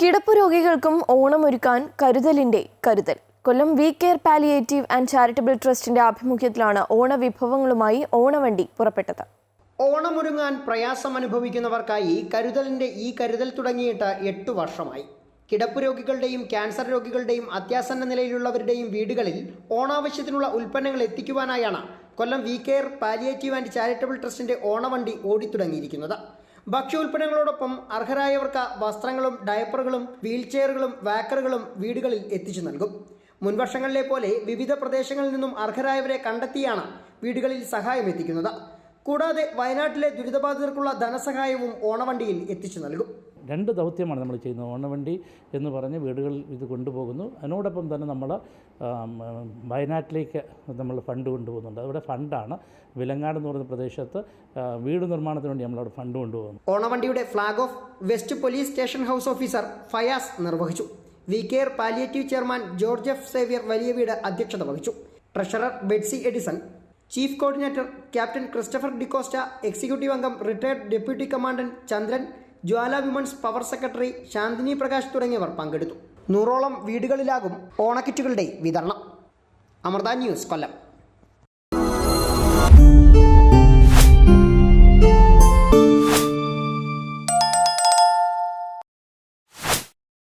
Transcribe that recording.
കിടപ്പ് രോഗികൾക്കും ഓണമൊരുക്കാൻ കരുതലിന്റെ കരുതൽ. Kollam we care palliative and charitable ട്രസ്റ്റിന്റെ ആഭിമുഖ്യത്തിലാണ് ഓണവിഭവങ്ങളുമായി ഓണവണ്ടി പുറപ്പെട്ടത്. ഓണമൊരുങ്ങാൻ പ്രയാസം അനുഭവിക്കുന്നവർക്കായി കരുതലിന്റെ ഈ കരുതൽ തുടങ്ങിയിട്ട് എട്ടു വർഷമായി. കിടപ്പ് രോഗികളുടെയും ക്യാൻസർ രോഗികളുടെയും അത്യാസന്ന നിലയിലുള്ളവരുടെയും വീടുകളിൽ ഓണാവശ്യത്തിനുള്ള ഉൽപ്പന്നങ്ങൾ എത്തിക്കുവാനായാണ് Kollam we care palliative and charitable ട്രസ്റ്റിന്റെ ഓണവണ്ടി ഓടിത്തുടങ്ങിയിരിക്കുന്നത്. ഭക്ഷ്യോൽപ്പന്നങ്ങളോടൊപ്പം അർഹരായവർക്ക് വസ്ത്രങ്ങളും ഡയപ്പറുകളും വീൽചെയറുകളും വാക്കറുകളും വീടുകളിൽ എത്തിച്ചു നൽകും. മുൻവർഷങ്ങളിലെ പോലെ വിവിധ പ്രദേശങ്ങളിൽ നിന്നും അർഹരായവരെ കണ്ടെത്തിയാണ് വീടുകളിൽ സഹായം എത്തിക്കുന്നത്. കൂടാതെ വയനാട്ടിലെ ദുരിതബാധിതർക്കുള്ള ധനസഹായവും ഓണവണ്ടിയിൽ എത്തിച്ചു നൽകും. രണ്ട് ദൗത്യമാണ് നമ്മൾ ചെയ്യുന്നത്. ഓണവണ്ടി എന്ന് പറഞ്ഞ് വീടുകളിൽ ഇത് കൊണ്ടുപോകുന്നു. അതിനോടൊപ്പം തന്നെ നമ്മൾ വയനാട്ടിലേക്ക് നമ്മൾ ഫണ്ട് കൊണ്ടുപോകുന്നുണ്ട്. അവിടെ ഫണ്ടാണ്. വിലങ്ങാട് എന്ന് പറയുന്ന പ്രദേശത്ത് വീട് നിർമ്മാണത്തിന് വേണ്ടി നമ്മളവിടെ ഫണ്ട് കൊണ്ടുപോകുന്നു. ഓണവണ്ടിയുടെ flag off west police station house officer Fayas നിർവഹിച്ചു. We care palliative chairman George F Xavier വലിയ വീട് അധ്യക്ഷത വഹിച്ചു. Treasurer Betsy Edison. Chief coordinator captain Christopher D'Costa executive അംഗം retired deputy commandant Chandran Jwala women's power secretary Shanthini Prakash തുടങ്ങിയവർ പങ്കെടുത്തു. നൂറോളം വീടുകളിലാകും ഓണക്കിറ്റുകളുടെ വിതരണം. അമൃത ന്യൂസ് കൊല്ലം.